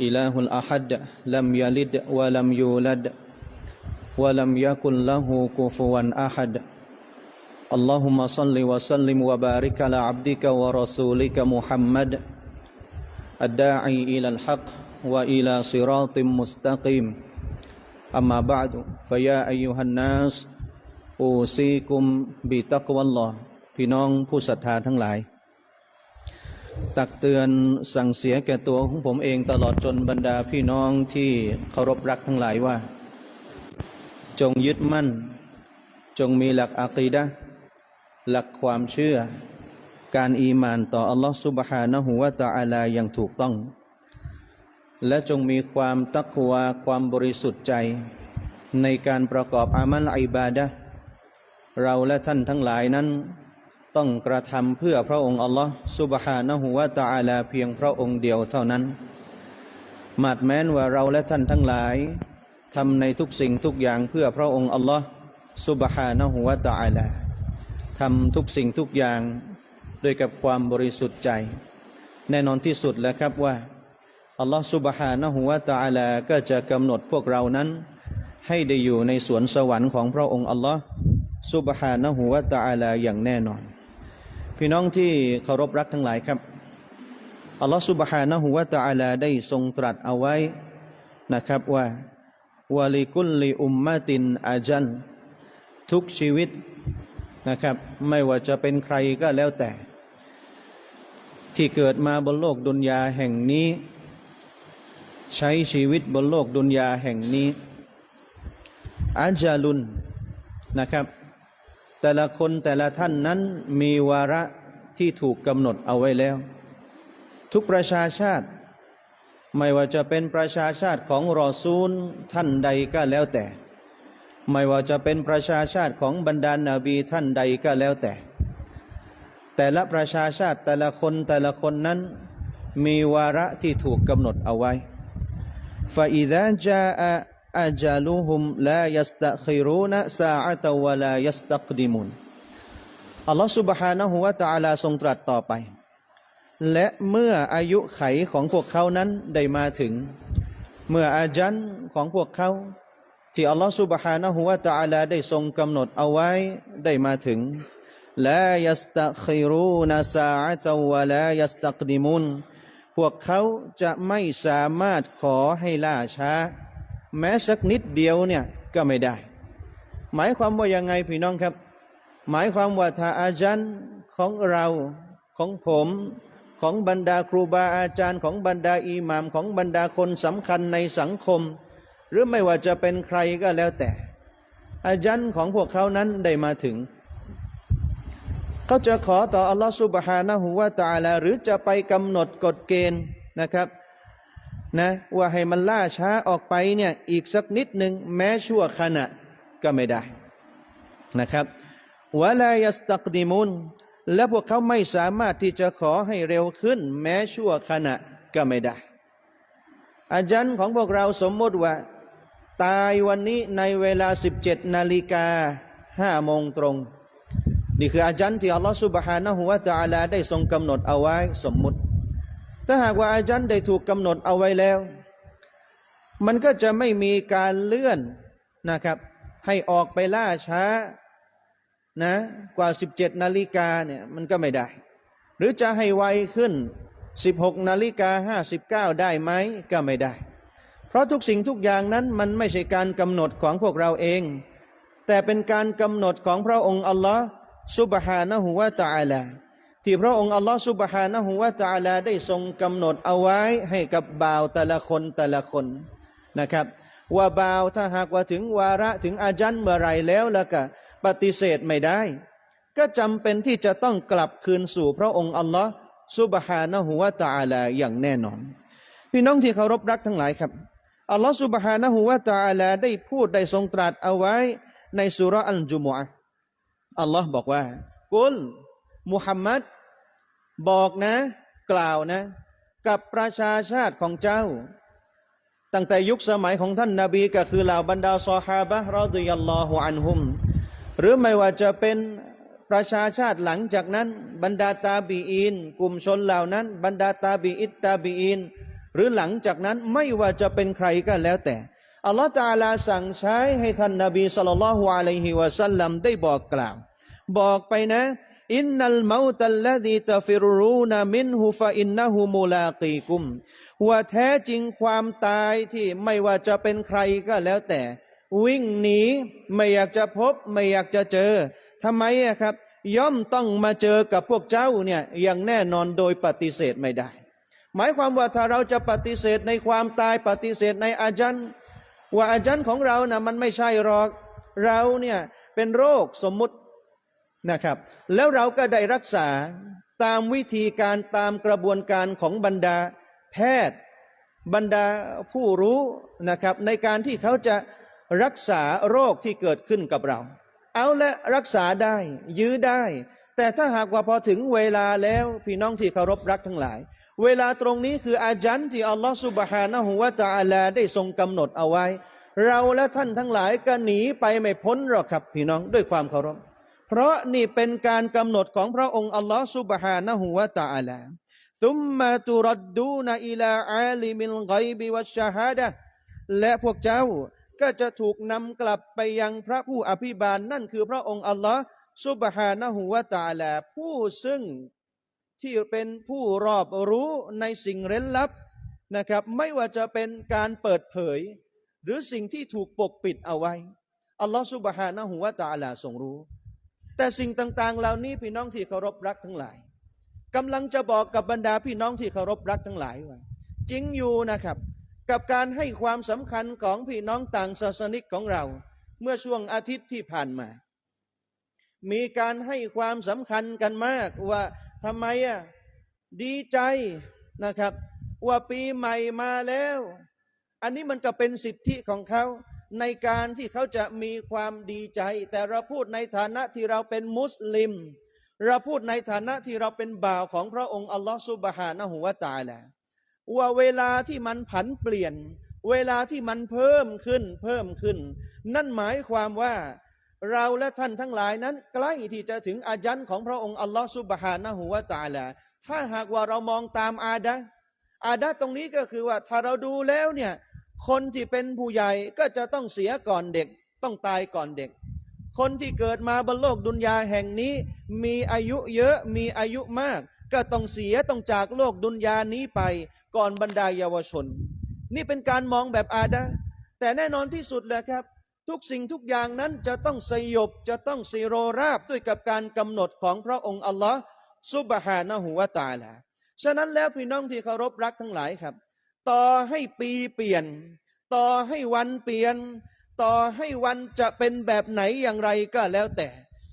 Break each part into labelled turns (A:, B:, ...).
A: إله الأحد لم يلد ولم يولد ولم يكن له كفوا أحد اللهم صل وسلم وبارك على عبدك ورسولك محمد الداعي إلى الحق وإلى صراط مستقيم أما بعد فيا أيها الناس أوصيكم بتقوى الله พี่น้องผู้ศรัทธาทั้งหลาย ตักเตือนสั่งเสียแก่ตัวของผมเองตลอดจนบรรดาพี่น้องที่เคารพรักทั้งหลายว่า จงยึดมั่น จงมีหลักอะกีดะหลักความเชื่อ การอีมานต่ออัลลอฮฺสุบฮานะฮูวะตะอาลาอย่างถูกต้อง และจงมีความตักวาความบริสุทธิ์ใจ ในการประกอบอามัลอิบาดะเราและท่านทั้งหลายนั้น ต้องกระทำเพื่อพระองค์อัลลอฮ์สุบฮานะฮูวะตะอาลาเพียงพระองค์เดียวเท่านั้นมาดแม้นว่าเราและท่านทั้งหลายทำในทุกสิ่งทุกอย่างเพื่อพระองค์อัลลอฮ์สุบฮานะฮูวะตะอาลาทำทุกสิ่งทุกอย่างด้วยกับความบริสุทธิ์ใจ แน่นอนที่สุดแล้วครับว่าอัลลอฮ์สุบฮานะฮูวะตะอาลาก็จะกำหนดพวกเรานั้น ให้ได้อยู่ในสวนสวรรค์ของพระองค์อัลลอฮ์สุบฮานะฮูวะตะอาลาอย่างแน่นอน พี่น้องที่เคารพรักทั้งหลายครับอัลลอฮฺสุบฮานะฮูวะตะอาลาได้ทรงตรัสเอาไว้นะครับว่าวะลิกุลลิอุมมะตินอาจันทุกชีวิตนะครับ ไม่ว่าจะเป็นใครก็แล้วแต่ ที่เกิดมาบนโลกดุนยาแห่งนี้ ใช้ชีวิตบนโลกดุนยาแห่งนี้อาจาลุนนะครับ แต่ละคนแต่ละท่านนั้นมีวาระที่ถูกกำหนดเอาไว้แล้ว ทุกประชาชาติ ไม่ว่าจะเป็นประชาชาติของรอซูลท่านใดก็แล้วแต่ ไม่ว่าจะเป็นประชาชาติของบรรดานาบีท่านใดก็แล้วแต่ แต่ละประชาชาติแต่ละคนแต่ละคนนั้น มีวาระที่ถูกกำหนดเอาไว้ فإذا ดะจ أجلهم لا يستأخرون ساعة ولا يستقدمون อัลลอฮฺ سبحانه และ تعالى ทรงตรัสต่อไป และเมื่ออายุไขของพวกเขานั้นได้มาถึง เมื่ออาจันของพวกเขา ที่อัลลอฮฺ سبحانه และ تعالى ได้ทรงกำหนดเอาไว้ได้มาถึง لا يستأخرون ساعة ولا يستقدمون พวกเขาจะไม่สามารถขอให้ล่าช้า แม้สักนิดเดียวเนี่ยก็ไม่ได้ หมายความว่ายังไงพี่น้องครับ หมายความว่าถ้าอาจารย์ของเราของผมของบรรดาครูบาอาจารย์ของบรรดาอิหมามของบรรดาคนสำคัญในสังคม หรือไม่ว่าจะเป็นใครก็แล้วแต่ อาจารย์ของพวกเขานั้นได้มาถึง เขาจะขอต่ออัลลอฮฺสุบฮานะฮูวาตาลาหรือจะไปกำหนดกฎเกณฑ์นะครับ นะว่าให้มันล่าช้าออกไปเนี่ยอีกสักนิดหนึ่งแม้ชั่วขณะก็ไม่ได้นะครับวะลายัสตักดิมุนและพวกเขาไม่สามารถที่จะขอให้เร็วขึ้น แม้ชั่วขณะก็ไม่ได้ อาจารย์ของพวกเราสมมติว่า ตายวันนี้ในเวลา 17นาฬิกาห้าโมงตรง นี่คืออาจารย์ที่อัลลอฮฺสุบฮานะฮูวะตะอาลาได้ทรงกำหนดเอาไว้สมมติ ถ้าหากว่าอาจารย์ได้ถูกกำหนดเอาไว้แล้ว มันก็จะไม่มีการเลื่อนนะครับ ให้ออกไปล่าช้านะกว่า 17 นาฬิกาเนี่ยมันก็ไม่ได้ หรือจะให้ไวขึ้น 16 นาฬิกา 59 ได้ไหมก็ไม่ได้ เพราะทุกสิ่งทุกอย่างนั้นมันไม่ใช่การกำหนดของพวกเราเอง แต่เป็นการกำหนดของพระองค์อัลลอฮ์สุบฮานะฮูวะตะอาลา ที่พระองค์อัลลอฮ์สุบฮานะฮูวะตะอาลาได้ทรงกำหนดเอาไว้ให้กับบ่าวแต่ละคนแต่ละคนนะครับ ว่าบ่าวถ้าหากว่าถึงวาระถึงอาจันเมื่อไรแล้วแล้วก็ปฏิเสธไม่ได้ ก็จำเป็นที่จะต้องกลับคืนสู่พระองค์อัลลอฮ์ซุบฮานะฮูวะตะอาลาอย่างแน่นอน พี่น้องที่เคารพรักทั้งหลายครับอัลลอฮฺสุบฮานะฮูวะตะอาลาได้พูดได้ทรงตรัสเอาไว้ในสุราอัลจุมอะอัลลอฮ์บอกว่ากุล มุฮัมมัดบอกนะ กล่าวนะ กับประชาชาติของเจ้า ตั้งแต่ยุคสมัยของท่านนาบีก็คือเหล่าบรรดาซอฮาบะห์รอดิยัลลอฮุอันฮุม หรือไม่ว่าจะเป็นประชาชาติหลังจากนั้น บรรดาตาบีอีนกลุ่มชนเหล่านั้น บรรดาตาบีอิตตาบีอีนหรือหลังจากนั้นไม่ว่าจะเป็นใครก็แล้วแต่อัลลอฮฺตาลาสั่งใช้ให้ท่านนาบีสุลต่านละฮ์อะลัยฮิวะสัลลัมได้บอกกล่าว บอกไปนะ อินนัลมาตัลลดีตฟิรูนมินฮุฟะอินนะฮูมุลากีกุมว่าแท้จริงความตายที่ไม่ว่าจะเป็นใครก็แล้วแต่ วิ่งหนีไม่อยากจะพบไม่อยากจะเจอทำไมอะครับ ย่อมต้องมาเจอกับพวกเจ้าเนี่ยอย่างแน่นอนโดยปฏิเสธไม่ได้ หมายความว่าถ้าเราจะปฏิเสธในความตายปฏิเสธในอาจันว่าอาจันของเรานะ่ะมันไม่ใช่หรอกเราเนี่ยเป็นโรคสมมุติ นะครับ แล้วเราก็ได้รักษาตามวิธีการตามกระบวนการของบรรดาแพทย์ บรรดาผู้รู้นะครับ ในการที่เขาจะรักษาโรคที่เกิดขึ้นกับเรา เอาและรักษาได้ยื้อได้ แต่ถ้าหากว่าพอถึงเวลาแล้วพี่น้องที่เคารพรักทั้งหลาย เวลาตรงนี้คืออาจันที่อัลลอฮฺสุบฮานะฮูวะตอาลาได้ทรงกำหนดเอาไว้ เราและท่านทั้งหลายก็หนีไปไม่พ้นหรอกครับพี่น้องด้วยความเคารพ เพราะนี่เป็นการกำหนดของพระองค์อัลลอฮฺสุบฮานะฮูวะตะอาลาซุมมาตุร
B: ดดูนอิลาอาลิมิลไกบิวัชฮาดะ
A: และพวกเจ้าก็จะถูกนำกลับไปยังพระผู้อภิบาลนั่นคือพระองค์อัลลอฮ์สุบฮานะฮูวะตาลาผู้ซึ่งที่เป็นผู้รอบรู้ในสิ่งเร้นลับนะครับ ไม่ว่าจะเป็นการเปิดเผย หรือสิ่งที่ถูกปกปิดเอาไว้อัลลอฮ์สุบฮานะฮูวะตาลาทรงรู้ แต่สิ่งต่างๆ เหล่านี้พี่น้องที่เคารพรักทั้งหลายกำลังจะบอกกับบรรดาพี่น้องที่เคารพรักทั้งหลายว่าจริงอยู่นะครับ กับการให้ความสำคัญของพี่น้องต่างศาสนิกของเรา เมื่อช่วงอาทิตย์ที่ผ่านมา มีการให้ความสำคัญกันมากว่าทำไมอะดีใจนะครับ ว่าปีใหม่มาแล้ว อันนี้มันก็เป็นสิทธิของเขา ในการที่เขาจะมีความดีใจ แต่เราพูดในฐานะที่เราเป็นมุสลิม เราพูดในฐานะที่เราเป็นบ่าวของพระองค์อัลลอฮฺสุบฮานะฮูวะตาแหลาว่าเวลาที่มันผันเปลี่ยน เวลาที่มันเพิ่มขึ้นเพิ่มขึ้น นั่นหมายความว่าเราและท่านทั้งหลายนั้น ใกล้ที่จะถึงอาจันของพระองค์อัลลอฮฺสุบฮานะฮูวะตาแหลาถ้าหากว่าเรามองตามอาดะอาดะตรงนี้ก็คือว่าถ้าเราดูแล้วเนี่ย คนที่เป็นผู้ใหญ่ก็จะต้องเสียก่อนเด็ก ต้องตายก่อนเด็ก คนที่เกิดมาบนโลกดุนยาแห่งนี้ มีอายุเยอะมีอายุมาก ก็ต้องเสียต้องจากโลกดุนยานี้ไป ก่อนบรรดาเยาวชน นี่เป็นการมองแบบอาดะแต่แน่นอนที่สุดแหละครับ ทุกสิ่งทุกอย่างนั้นจะต้องสยบจะต้องซีโรราบด้วยกับการกำหนดของพระองค์อัลลอฮ์ซุบฮานะฮูวะตาลาฉะนั้นแล้วพี่น้องที่เคารพรักทั้งหลายครับ ต่อให้ปีเปลี่ยน ต่อให้วันเปลี่ยน ต่อให้วันจะเป็นแบบไหนอย่างไรก็แล้วแต่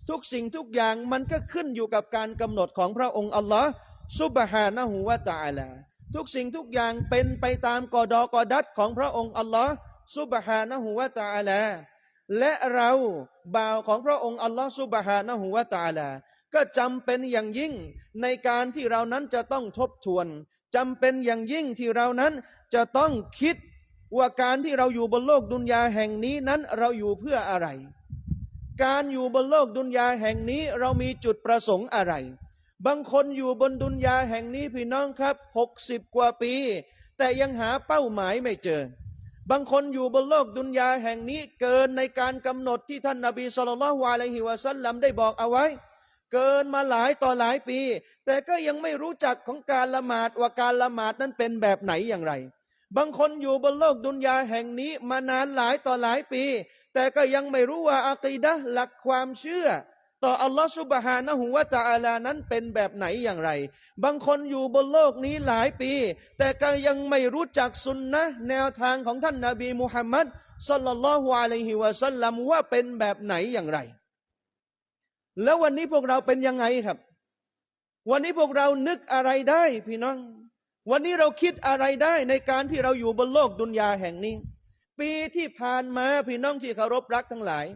A: ทุกสิ่งทุกอย่างมันก็ขึ้นอยู่กับการกำหนดของพระองค์อัลลอฮ์ซุบฮานะฮูวะตาลาทุกสิ่งทุกอย่างเป็นไปตามกอดอกอดัดของพระองค์อัลลอฮ์ซุบฮานะฮูวะตาลาและเราบ่าวของพระองค์อัลลอฮ์ซุบฮานะฮูวะตาลาก็จำเป็นอย่างยิ่งในการที่เรานั้นจะต้องทบทวน จำเป็นอย่างยิ่งที่เรานั้นจะต้องคิดว่าการที่เราอยู่บนโลกดุนยาแห่งนี้นั้นเราอยู่เพื่ออะไร การอยู่บนโลกดุนยาแห่งนี้เรามีจุดประสงค์อะไร บางคนอยู่บนดุนยาแห่งนี้พี่น้องครับหกสิบกว่าปี แต่ยังหาเป้าหมายไม่เจอ บางคนอยู่บนโลกดุนยาแห่งนี้เกินในการกำหนดที่ท่านนาบีสุลต่านละฮ์วะลัยฮิวะสัลลัมได้บอกเอาไว้ เกินมาหลายต่อหลายปี แต่ก็ยังไม่รู้จักของการละหมาดว่าการละหมาดนั้นเป็นแบบไหนอย่างไร บางคนอยู่บนโลกดุนยาแห่งนี้มานานหลายต่อหลายปี แต่ก็ยังไม่รู้ว่าอะกีดะหลักความเชื่อ ต่ออัลลอฮฺสุบฮานะฮูวะตะอาลานั้นเป็นแบบไหนอย่างไร บางคนอยู่บนโลกนี้หลายปี แต่ก็ยังไม่รู้จักสุนนะแนวทางของท่านนาบีมุฮัมมัดสัลลัลลอฮุอะลัยฮิวะสัลลัมว่าเป็นแบบไหนอย่างไร แล้ววันนี้พวกเราเป็นยังไงครับ วันนี้พวกเรานึกอะไรได้พี่น้อง
B: วันนี้เราคิดอะไรได้ในการที่เราอยู่บนโลกดุนยาแห่งนี้ ปีที่ผ่านมาพี่น้องที่เคารพรักทั้งหลาย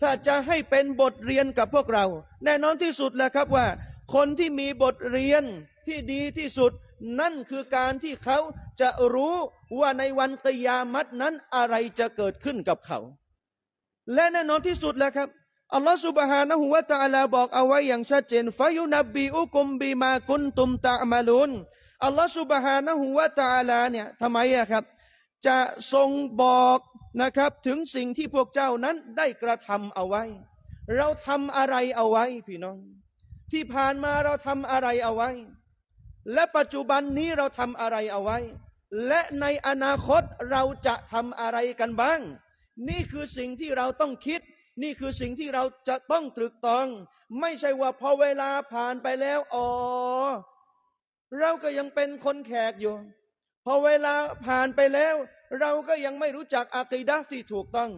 B: ถ้าจะให้เป็นบทเรียนกับพวกเรา แน่นอนที่สุดแหละครับว่า คนที่มีบทเรียนที่ดีที่สุด นั่นคือการที่เขาจะรู้ว่าในวันกิยามัตนั้นอะไรจะเกิดขึ้นกับเขา และแน่นอนที่สุดแหล้วครับ อัลลอฮฺสุบฮานะฮูวะตะอาลาบอกเอาไว้อย่างชัดเจนฟายุนบบีอุกุมบีมากุนตุมตะมาลุนอัลลอฮฺสุบฮานะฮูวะตะอาลาเนี่ยทำไมอะครับ จะทรงบอกนะครับถึงสิ่งที่พวกเจ้านั้นได้กระทำเอาไว้ เราทำอะไรเอาไว้พี่น้อง ที่ผ่านมาเราทำอะไรเอาไว้ และปัจจุบันนี้เราทำอะไรเอาไว้ และในอนาคตเราจะทำอะไรกันบ้าง นี่คือสิ่งที่เราต้องคิด นี่คือสิ่งที่เราจะต้องตรึกตอง ไม่ใช่ว่าพอเวลาผ่านไปแล้วอ๋อเราก็ยังเป็นคนแขกอยู่ พอเวลาผ่านไปแล้ว เราก็ยังไม่รู้จักอากีดะที่ถูกต้อง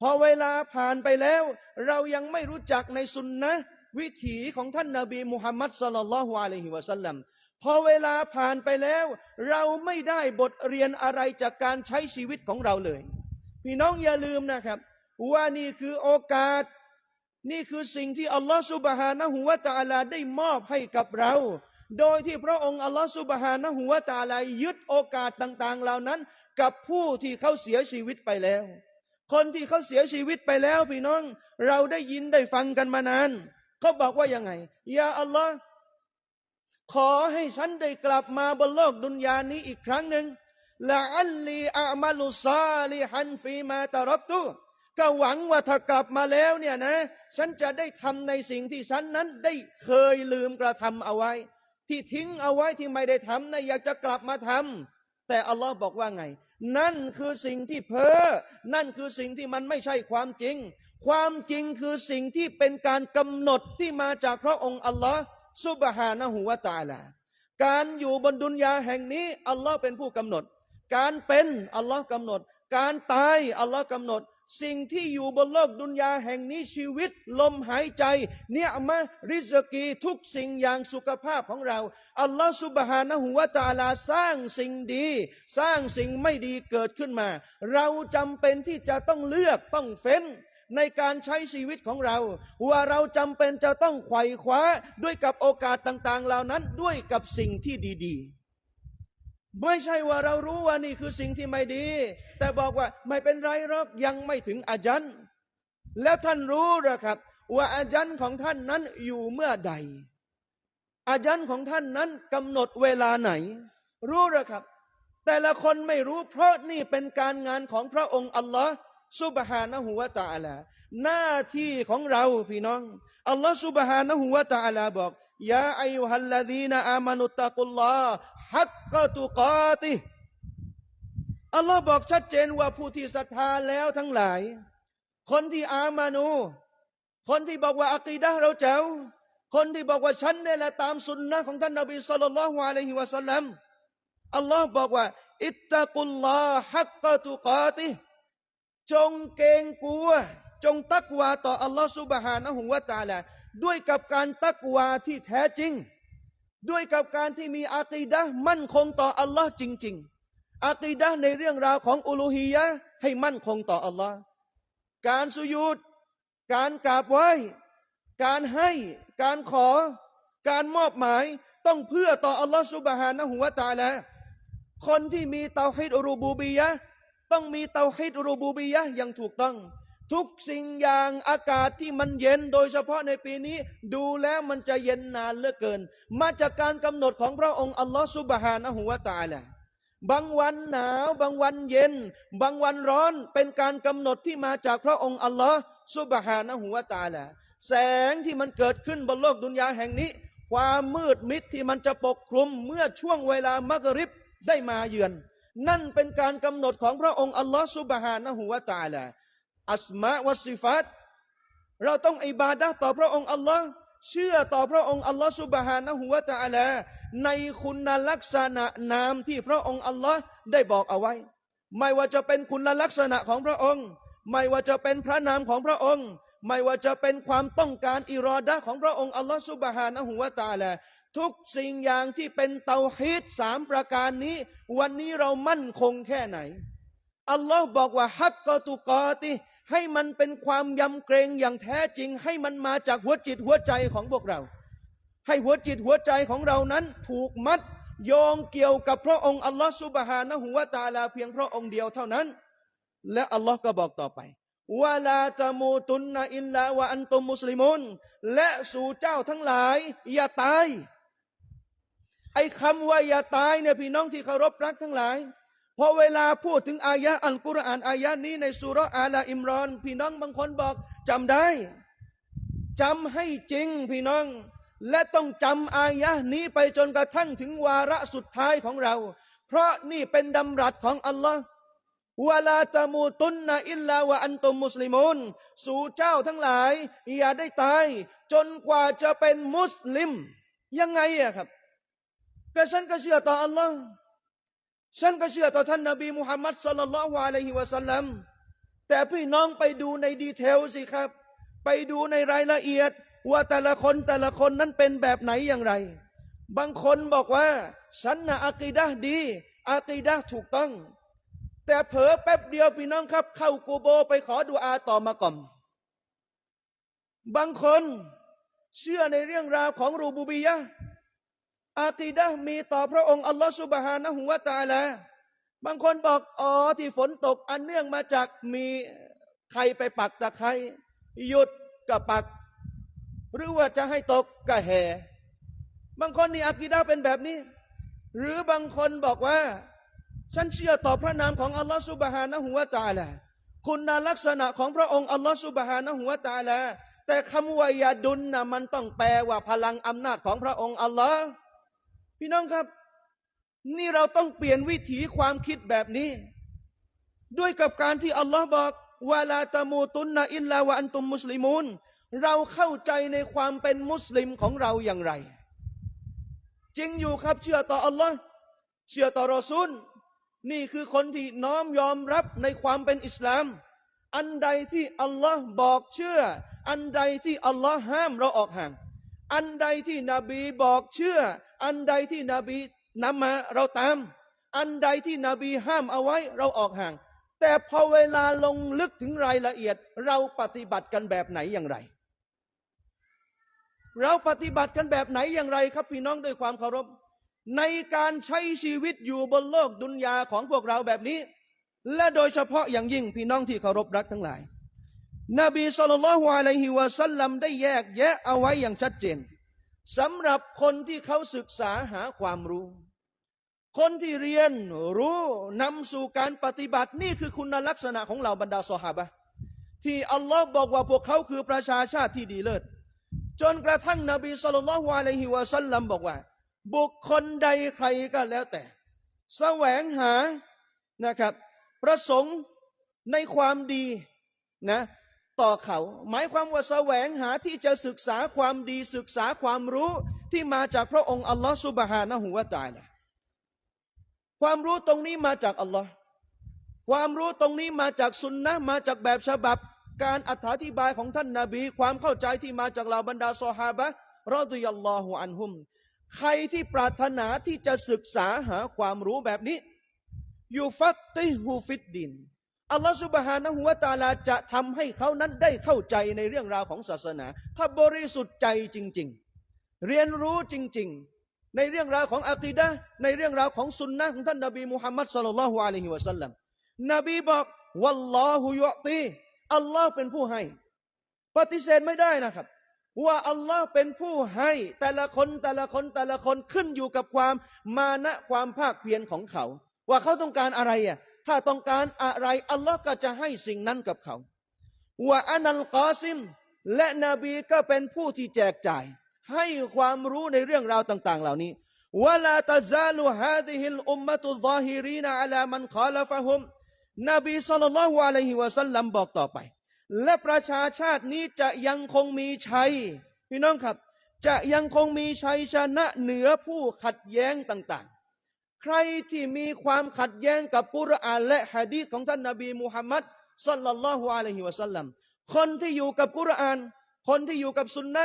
B: พอเวลาผ่านไปแล้ว เรายังไม่รู้จักในสุนนะวิถีของท่านนาบีมุฮัมมัดสลลัลลอฮุอะลัยฮิวะสัลลัมพอเวลาผ่านไปแล้ว เราไม่ได้บทเรียนอะไรจากการใช้ชีวิตของเราเลย พี่น้องอย่าลืมนะครับ ว่านี่คือโอกาส นี่คือสิ่งที่อัลลอฮฺสุบฮานะฮูวะตาลาได้มอบให้กับเรา โดยที่พระองค์อัลลอฮฺสุบฮานะฮูวะตาลายึดโอกาสต่างๆ เหล่านั้น กับผู้ที่เขาเสียชีวิตไปแล้ว คนที่เขาเสียชีวิตไปแล้วพี่น้อง เราได้ยินได้ฟังกันมานานเขาบอกว่ายังไงยาอัลลอฮ์ขอให้ฉันได้กลับมาบนโลกดุนยานี้อีกครั้งหนึ่งละอัลลีอามาลุซาลิฮันฟีมาตารักตุ ก็หวังว่าถ้ากลับมาแล้วเนี่ยนะ ฉันจะได้ทำในสิ่งที่ฉันนั้นได้เคยลืมกระทำเอาไว้ ที่ทิ้งเอาไว้ที่ไม่ได้ทำนะอยากจะกลับมาทำแต่อัลลอฮ์บอกว่าไง นั่นคือสิ่งที่เพ้อนั่นคือสิ่งที่มันไม่ใช่ความจริง ความจริงคือสิ่งที่เป็นการกำหนดที่มาจากพระองค์อัลลอฮ์ซุบฮานะฮูวตาลาการอยู่บนดุนยาแห่งนี้อัลลอฮ์เป็นผู้กำหนด การเป็นอัลลอฮ์กำหนด การตายอัลลอฮ์กำหนด สิ่งที่อยู่บนโลกดุนยาแห่งนี้ชีวิต ลมหายใจ เนี่ยมะริสกีทุกสิ่งอย่างสุขภาพของเรา อัลลอฮ์สุบฮานะฮูวตาลาสร้างสิ่งดี สร้างสิ่งไม่ดีเกิดขึ้นมา เราจำเป็นที่จะต้องเลือกต้องเฟ้นในการใช้ชีวิตของเรา ว่าเราจำเป็นจะต้องไขว่คว้าด้วยกับโอกาสต่าง ๆ เหล่านั้นด้วยกับสิ่งที่ดี ๆ ไม่ใช่ว่าเรารู้ว่านี่คือสิ่งที่ไม่ดี แต่บอกว่าไม่เป็นไรหรอกยังไม่ถึงอาจันแล้วท่านรู้หรือครับ ว่าอาจันของท่านนั้นอยู่เมื่อใด อาจันของท่านนั้นกำหนดเวลาไหน รู้หรือครับ แต่ละคนไม่รู้เพราะนี่เป็นการงานของพระองค์อัลลอฮ์ ซุบฮานะฮูวะตะอาลา หน้าที่ของเราพี่น้อง อัลลอฮ์ซุบฮานะฮูวะตะอาลาบอกยาอายุฮัลลดีนอามานุตตะกุลลอฮักกะตุกาติอัลลอฮ์บอกชัดเจนว่าผู้ที่ศรัทธาแล้วทั้งหลาย คนที่อามานู คนที่บอกว่าอักีดะเราเจ้า คนที่บอกว่าฉันเนี่ยแหละตามสุนนะของท่านนบีสุลต่านละฮ์อะลัยฮิวะสัลลัมอัลลอฮ์บอกว่า อิตตะกุลลอฮักกะตุกาติ จงเกรงกลัว จงตักวาต่ออัลลอฮ์สุบฮานะฮูวะตาลาด้วยกับการตักวาที่แท้จริง ด้วยกับการที่มีอากีดะมั่นคงต่ออัลลอฮ์จริง ๆอากีดะในเรื่องราวของอุลูฮียะให้มั่นคงต่ออัลลอฮ์การสุยูดการกราบไหว้ การให้การขอ การมอบหมายต้องเพื่อต่ออัลลอฮ์สุบฮานะฮูวะตาลาคนที่มีเตาฮิดอุรูบูบียะ ต้องมีเตาฮิดรูบูบียะอย่างถูกต้อง ทุกสิ่งอย่างอากาศที่มันเย็นโดยเฉพาะในปีนี้ ดูแล้วมันจะเย็นนานเหลือเกิน มาจากการกำหนดของพระองค์อัลลอฮ์สุบฮานะฮูวะตาลาบางวันหนาวบางวันเย็น บางวันร้อนเป็นการกำหนดที่มาจากพระองค์อัลลอฮ์สุบฮานะฮูวะตาลาแสงที่มันเกิดขึ้นบนโลกดุนยาแห่งนี้ ความมืดมิดที่มันจะปกคลุมเมื่อช่วงเวลามักริบได้มาเยือน นั่นเป็นการกำหนดของพระองค์อัลลอฮ์สุบฮานะฮูวตาลาอัสมาวสซิฟัตเราต้องอิบาดะต่อพระองค์อัลลอฮ์เชื่อต่อพระองค์อัลลอฮ์สุบฮานะฮูวตาลาในคุณลักษณะนามที่พระองค์อัลลอฮ์ได้บอกเอาไว้ ไม่ว่าจะเป็นคุณลักษณะของพระองค์ ไม่ว่าจะเป็นพระนามของพระองค์ ไม่ว่าจะเป็นความต้องการอิรอดะของพระองค์อัลลอฮ์สุบฮานะฮูวตาลา ทุกสิ่งอย่างที่เป็นเตาฮีดสามประการนี้ วันนี้เรามั่นคงแค่ไหน อัลลอฮ์บอกว่าฮักกอตุกอติ ให้มันเป็นความยำเกรงอย่างแท้จริง ให้มันมาจากหัวจิตหัวใจของพวกเรา ให้หัวจิตหัวใจของเรานั้นผูกมัดโยงเกี่ยวกับพระองค์อัลลอฮ์สุบฮานะฮุวาตาลาเพียงพระองค์เดียวเท่านั้น และอัลลอฮ์ก็บอกต่อไปวะลาตะมูตุนนอิลลาวะอันตุมมุสลิมุนและสู่เจ้าทั้งหลาย อย่าตาย ไอ้คำว่าอย่าตายเนี่ยพี่น้องที่เคารพรักทั้งหลายพอเวลาพูดถึงอายะอัลกุรอานอายะนี้ในสุรอาลาอิมรอน พี่น้องบางคนบอกจำได้จำให้จริงพี่น้อง และต้องจำอายะนี้ไปจนกระทั่งถึงวาระสุดท้ายของเรา เพราะนี่เป็นดำรัสของอัลลอฮ์วะลาตามูตุนนะอิลลาวะอันตุมมุสลิมุนสู่เจ้าทั้งหลาย อย่าได้ตาย จนกว่าจะเป็นมุสลิม ยังไงอะครับ แต่ฉันก็เชื่อต่ออัลลอฮ์ฉันก็เชื่อต่อท่านนบีมุฮัมมัดสลลัลลอฮุอะลัยฮิวะสัลลัมแต่พี่น้องไปดูในดีเทลสิครับ ไปดูในรายละเอียด ว่าแต่ละคนแต่ละคนนั้นเป็นแบบไหนอย่างไร บางคนบอกว่า ฉันนะอักีดะดีอักีดะถูกต้อง แต่เผลอแป๊บเดียวพี่น้องครับ เข้ากูโบไปขอดุอาต่อมาก่อนบางคนเชื่อในเรื่องราวของรูบูบียะ อากีดะมีต่อพระองค์อัลลอฮฺสุบฮานะฮุวาตาลาบางคนบอกอ๋อที่ฝนตกอันเนื่องมาจากมีใครไปปักตะไคร้หยุดกับปัก หรือว่าจะให้ตกก็แห่บางคนนี่อากีดะเป็นแบบนี้ หรือบางคนบอกว่า ฉันเชื่อต่อพระนามของอัลลอฮฺสุบฮานะฮุวาตาลาคุณลักษณะของพระองค์อัลลอฮฺสุบฮานะฮุวาตาลาแต่คำว่ายาดุลนะมันต้องแปลว่าพลังอำนาจของพระองค์อัลลอฮ์ พี่น้องครับ นี่เราต้องเปลี่ยนวิถีความคิดแบบนี้ ด้วยกับการที่อัลลอฮ์บอกวาลาตามูตุนนะอิลลาวะอันตุมมุสลิมูนเราเข้าใจในความเป็นมุสลิมของเราอย่างไร จริงอยู่ครับเชื่อต่ออัลลอฮ์เชื่อต่อรอซูลนี่คือคนที่น้อมยอมรับในความเป็นอิสลาม อันใดที่อัลลอฮ์บอกเชื่อ อันใดที่อัลลอฮ์ห้ามเราออกห่าง อันใดที่นบีบอกเชื่อ อันใดที่นบีนำมาเราตาม อันใดที่นบีห้ามเอาไว้เราออกห่าง แต่พอเวลาลงลึกถึงรายละเอียด เราปฏิบัติกันแบบไหนอย่างไร เราปฏิบัติกันแบบไหนอย่างไรครับพี่น้องด้วยความเคารพ ในการใช้ชีวิตอยู่บนโลกดุนยาของพวกเราแบบนี้ และโดยเฉพาะอย่างยิ่งพี่น้องที่เคารพรักทั้งหลาย นบีสุลต่านละฮ์อะลัยฮิวะสัลลัมได้แยกแยะเอาไว้อย่างชัดเจนสำหรับคนที่เขาศึกษาหาความรู้ คนที่เรียนรู้นำสู่การปฏิบัตินี่คือคุณลักษณะของเหล่าบรรดาสหาบะที่อัลลอฮ์บอกว่าพวกเขาคือประชาชาติที่ดีเลิศจนกระทั่งนบีสุลต่านละฮ์อะลัยฮิวะสัลลัมบอกว่า บุคคลใดใครก็แล้วแต่ แสวงหานะครับ ประสงค์ในความดีนะ ต่อเขา หมายความว่าแสวงหาที่จะศึกษาความดีศึกษาความรู้ที่มาจากพระองค์อัลลอฮฺสุบฮานะฮูวาตาละความรู้ตรงนี้มาจากอัลลอฮ์ความรู้ตรงนี้มาจากสุนนะมาจากแบบฉบับ การอธิบายของท่านนาบี ความเข้าใจที่มาจากเหล่าบรรดาซอฮาบะรอดุยัลลอฮุอันฮุม ใครที่ปรารถนาที่จะศึกษาหาความรู้แบบนี้ยูฟักติฮูฟิดดิน อัลลอฮฺสุบฮานะฮุวาตาลาจะทำให้เขานั้นได้เข้าใจในเรื่องราวของศาสนา ถ้าบริสุทธิ์ใจจริง ๆ เรียนรู้จริง ๆ ในเรื่องราวของอัคีดะในเรื่องราวของสุนนะของท่านนบีมุฮัมมัดสลลัลลอฮุอะลัยฮิวะสัลลัมนบีบอกวัลลอฮุยุตีอัลลอฮ์เป็นผู้ให้ ปฏิเสธไม่ได้นะครับ ว่าอัลลอฮ์เป็นผู้ให้ แต่ละคนแต่ละคนแต่ละคนขึ้นอยู่กับความมานะความภาคเพียรของเขา ว่าเขาต้องการอะไรอะ ถ้าต้องการอะไร อัลลอฮ์ก็จะให้สิ่งนั้นกับเขาว่าอานัลกอซิม และนบีก็เป็นผู้ที่แจกจ่าย ให้ความรู้ในเรื่องราวต่าง ๆ เหล่านี้วลาตาซาลูฮาดิฮิลอุมมะตุซาฮิรีนอัลามันคอลฟะฮุมนบีสุลต่านละฮ์อะลัยฮิวะสัลลัมบอกต่อไป และประชาชาตินี้จะยังคงมีชัย พี่น้องครับ จะยังคงมีชัยชนะเหนือผู้ขัดแย้งต่าง ใครที่มีความขัดแย้งกับกุรอานและฮะดีษของท่านนบีมุฮัมมัดสัลลัลลอฮุอะลัยฮิวะสัลลัมคนที่อยู่กับกุรอาน คนที่อยู่กับสุนนะ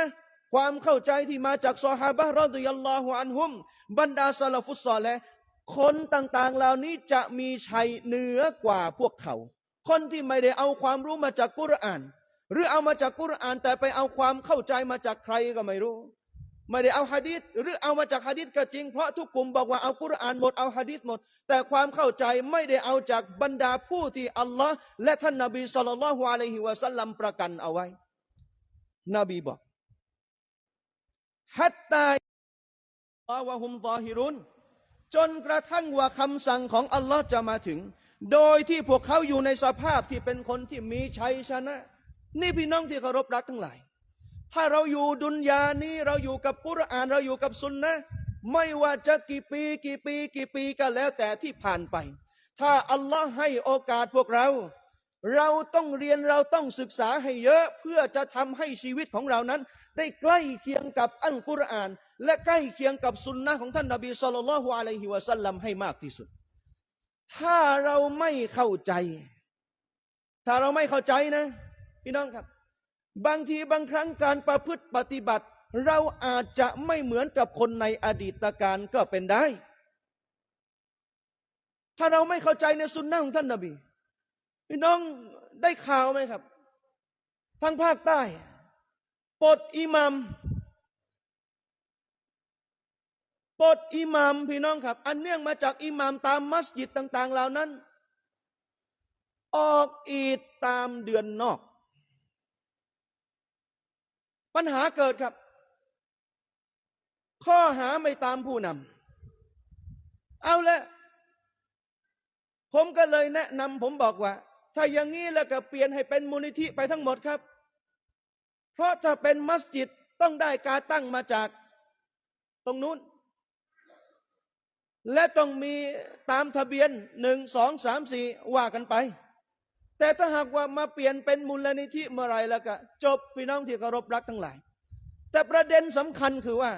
B: ความเข้าใจที่มาจากซอฮาบะรอดิยัลลอฮุอันฮุม บรรดาซาลฟุตซอลและคนต่างๆ เหล่านี้จะมีชัยเหนือกว่าพวกเขา คนที่ไม่ได้เอาความรู้มาจากกุรอาน หรือเอามาจากกุรอานแต่ไปเอาความเข้าใจมาจากใครก็ไม่รู้ ไม่ได้เอาฮะดีษหรือเอามาจากฮะดีษก็จริงเพราะทุกกลุ่มบอกว่าเอากุรอานหมดเอาฮะดีษหมด แต่ความเข้าใจไม่ได้เอาจากบรรดาผู้ที่อัลลอฮ์และท่านนบีสุลต่านละฮ์อะลัยฮิวะสัลลัมประกันเอาไว้ นบีบอกฮัตตาวะฮุมซอฮิรุนจนกระทั่งว่าคำสั่งของอัลลอฮ์จะมาถึง โดยที่พวกเขาอยู่ในสภาพที่เป็นคนที่มีชัยชนะ นี่พี่น้องที่เคารพรักทั้งหลาย ถ้าเราอยู่ดุนยานี้ เราอยู่กับกุรอาน เราอยู่กับสุนนะไม่ว่าจะกี่ปี กี่ปี กี่ปีก็แล้วแต่ที่ผ่านไป ถ้าอัลลอฮ์ให้โอกาสพวกเรา เราต้องเรียนเราต้องศึกษาให้เยอะเพื่อจะทำให้ชีวิตของเรานั้น ได้ใกล้เคียงกับอัลกุรอาน และใกล้เคียงกับสุนนะของท่านนบีสุลต่านละฮ์อะลัยฮิวะสัลลัมให้มากที่สุด ถ้าเราไม่เข้าใจ ถ้าเราไม่เข้าใจนะ พี่น้องครับ บางทีบางครั้งการประพฤติปฏิบัติ เราอาจจะไม่เหมือนกับคนในอดีตการก็เป็นได้ ถ้าเราไม่เข้าใจในสุนนะของท่านนบีพี่น้องได้ข่าวไหมครับทางภาคใต้ปลดอิหมัมปลดอิหมัมพี่น้องครับ อันเนื่องมาจากอิหมัมตามมัสยิดต่าง ๆ เหล่านั้น ออกอีดตามเดือนนอก ปัญหาเกิดครับ ข้อหาไม่ตามผู้นำเอาละผมก็เลยแนะนำผมบอกว่า ถ้าอย่างนี้แล้วก็เปลี่ยนให้เป็นมูลนิธิไปทั้งหมดครับ เพราะถ้าเป็นมัสยิดต้องได้การตั้งมาจากตรงนู้น และต้องมีตามทะเบียนหนึ่งสองสามสี่ว่ากันไป แต่ถ้าหากว่ามาเปลี่ยนเป็นมูลนิธิเมื่อไรแล้วก็จบพี่น้องที่เคารพรักทั้งหลาย แต่ประเด็นสำคัญคือว่า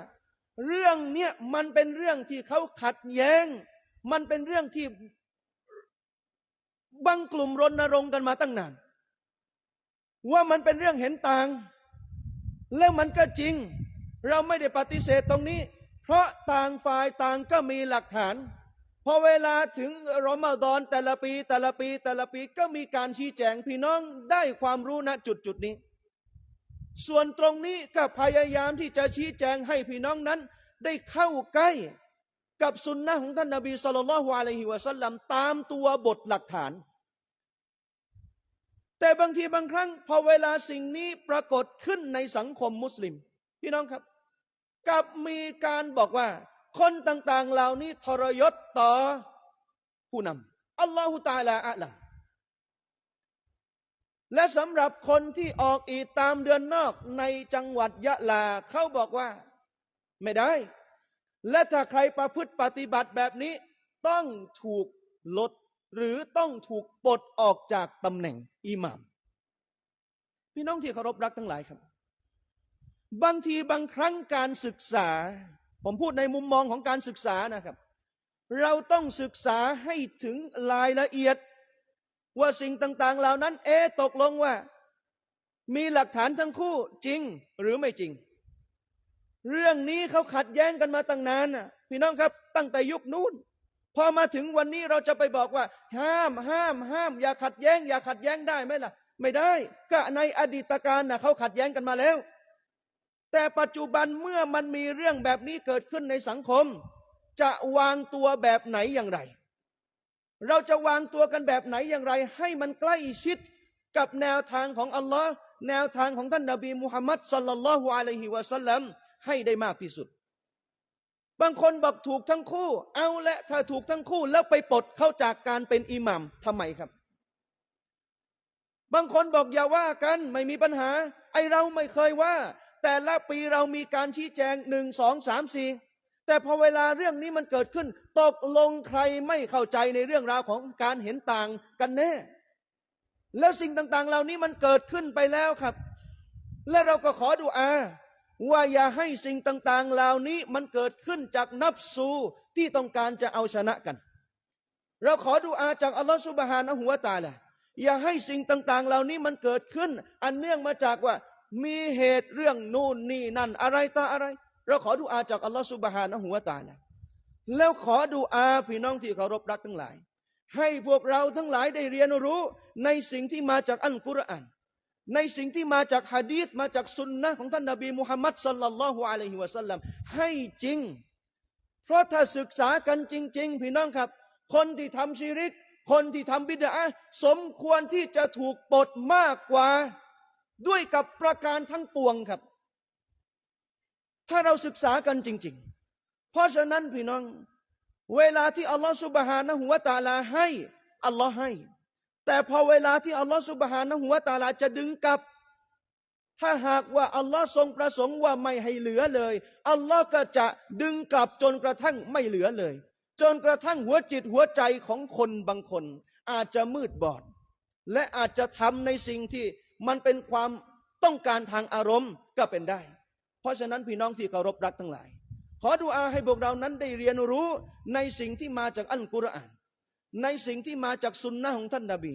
B: เรื่องเนี้ยมันเป็นเรื่องที่เขาขัดแย้ง มันเป็นเรื่องที่บางกลุ่มรณรงค์กันมาตั้งนาน ว่ามันเป็นเรื่องเห็นต่าง แล้วมันก็จริง เราไม่ได้ปฏิเสธตรงนี้ เพราะต่างฝ่ายต่างก็มีหลักฐาน พอเวลาถึงรอมฎอนแต่ละปีแต่ละปีแต่ละปีก็มีการชี้แจงพี่น้องได้ความรู้ณจุดจุดนี้ ส่วนตรงนี้ก็พยายามที่จะชี้แจงให้พี่น้องนั้น ได้เข้าใกล้กับสุนนะของท่านนบีสุลต่านละฮ์อะลัยฮิวะสัลลัมตามตัวบทหลักฐาน แต่บางทีบางครั้ง พอเวลาสิ่งนี้ปรากฏขึ้นในสังคมมุสลิม พี่น้องครับ กับมีการบอกว่า คนต่างๆ เหล่านี้ทรยศต่อผู้นำอัลลอฮฺตาลาอัลลัมและสำหรับคนที่ออกอีดตามเดือนนอกในจังหวัดยะลาเขาบอกว่าไม่ได้ และถ้าใครประพฤติปฏิบัติแบบนี้ ต้องถูกลดหรือต้องถูกปลดออกจากตำแหน่งอิหมาม พี่น้องที่เคารพรักทั้งหลายครับ บางทีบางครั้งการศึกษา ผมพูดในมุมมองของการศึกษานะครับ เราต้องศึกษาให้ถึงรายละเอียด ว่าสิ่งต่างๆ เหล่านั้น เอ๊ตกลงว่า มีหลักฐานทั้งคู่จริงหรือไม่จริง เรื่องนี้เขาขัดแย้งกันมาตั้งนานนะพี่น้องครับ ตั้งแต่ยุคนู้นพอมาถึงวันนี้เราจะไปบอกว่า ห้ามห้ามห้าม อย่าขัดแย้ง อย่าขัดแย้งได้ไหมล่ะ ไม่ได้ ก็ในอดีตการน่ะเขาขัดแย้งกันมาแล้ว แต่ปัจจุบันเมื่อมันมีเรื่องแบบนี้เกิดขึ้นในสังคม จะวางตัวแบบไหนอย่างไร เราจะวางตัวกันแบบไหนอย่างไร ให้มันใกล้ชิดกับแนวทางของอัลลอฮ์แนวทางของท่านนบีมุฮัมมัดสัลลัลลอฮุอะลัยฮิวะสัลลัมให้ได้มากที่สุด บางคนบอกถูกทั้งคู่ เอาละถ้าถูกทั้งคู่แล้วไปปลดเข้าจากการเป็นอิหมัมทำไมครับ บางคนบอกอย่าว่ากันไม่มีปัญหา ไอเราไม่เคยว่า แต่ละปีเรามีการชี้แจงหนึ่งสองสามสี่แต่พอเวลาเรื่องนี้มันเกิดขึ้น ตกลงใครไม่เข้าใจในเรื่องราวของการเห็นต่างกันแน่ แล้วสิ่งต่างๆ เหล่านี้มันเกิดขึ้นไปแล้วครับ และเราก็ขอดูอา ว่าอย่าให้สิ่งต่างๆ เหล่านี้มันเกิดขึ้นจากนับสูที่ต้องการจะเอาชนะกัน เราขอดูอาจากอัลลอฮฺสุบฮานะหัวตาละอย่าให้สิ่งต่าง ๆ เหล่านี้มันเกิดขึ้น อันเนื่องมาจากว่า มีเหตุเรื่องนู่นนี่นั่น อะไรตาอะไร เราขอดูอาจากอัลลอฮฺสุบฮานะหัวตาละแล้วขอดูอาพี่น้องที่เคารพรักทั้งหลาย ให้พวกเราทั้งหลายได้เรียนรู้ ในสิ่งที่มาจากอัลกุรอานในสิ่งที่มาจากฮะดีษมาจากสุนนะของท่านนบีมุฮัมมัดสัลลัลลอฮุอะลัยฮิวะสัลลัมให้จริง เพราะถ้าศึกษากันจริง ๆ พี่น้องครับ คนที่ทำชีริก คนที่ทำบิดาสมควรที่จะถูกปลดมากกว่า ด้วยกับประการทั้งปวงครับ ถ้าเราศึกษากันจริง ๆ เพราะฉะนั้นพี่น้อง เวลาที่อัลลอฮฺสุบฮานะหัวตาลาให้อัลลอฮ์ให้ แต่พอเวลาที่อัลลอฮฺสุบฮานะหัวตาลาจะดึงกลับ ถ้าหากว่าอัลลอฮ์ทรงประสงค์ว่าไม่ให้เหลือเลย อัลลอฮ์ก็จะดึงกลับจนกระทั่งไม่เหลือเลย จนกระทั่งหัวจิตหัวใจของคนบางคน อาจจะมืดบอด และอาจจะทำในสิ่งที่ มันเป็นความต้องการทางอารมณ์ก็เป็นได้ เพราะฉะนั้นพี่น้องที่เคารพรักทั้งหลาย ขอดุอาให้พวกเรานั้นได้เรียนรู้ในสิ่งที่มาจากอัลกุรอาน ในสิ่งที่มาจากสุนนะของท่านนบี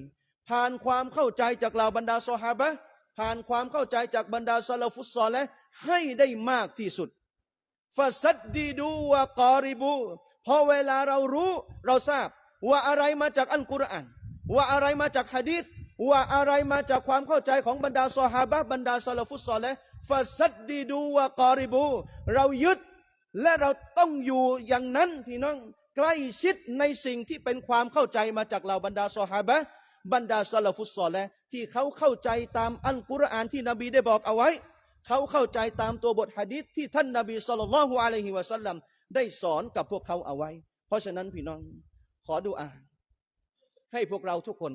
B: ผ่านความเข้าใจจากเหล่าบรรดาซอฮาบะผ่านความเข้าใจจากบรรดาซาลฟุตซอลและให้ได้มากที่สุดฟาซัดดีดูวะกอริบูพอเวลาเรารู้เราทราบว่าอะไรมาจากอัลกุรอานว่าอะไรมาจากฮะดีษ ว่าอะไรมาจากความเข้าใจของบรรดาซอฮาบะบรรดาซาลฟุตซอลและฟาซัดดีดูวะกอริบู เรายึดและเราต้องอยู่อย่างนั้นพี่น้องใกล้ชิดในสิ่งที่เป็นความเข้าใจมาจากเหล่าบรรดาซอฮาบะบรรดาซาลฟุตซอลและที่เขาเข้าใจตามอัลกุรอานที่นบีได้บอกเอาไว้ เขาเข้าใจตามตัวบทฮะดีษที่ท่านนบีสุลต่านละฮ์อะลัยฮิวะสัลลัมได้สอนกับพวกเขาเอาไว้ เพราะฉะนั้นพี่น้องขอดูอาให้พวกเราทุกคน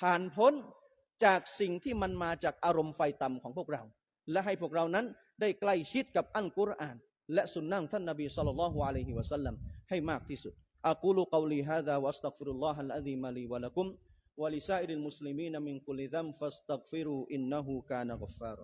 B: ผ่านพ้นจากสิ่งที่มันมาจากอารมณ์ไฟต่ำของพวกเรา และให้พวกเรานั้นได้ใกล้ชิดกับอัลกุรอาน และสุนนะท่านนบีสัลลัลลอฮุอะลัยฮิวะสัลลัมให้มากที่สุดอักูลูกาวลีฮะดาวัสตักฟิรุลลอฮ์อัลอาดีมาลีวะลักุมวะลิซาอิริลมุสลิมีนมินกุลิดัมฟัสตักฟิรูอินนะฮูกานะกฟาร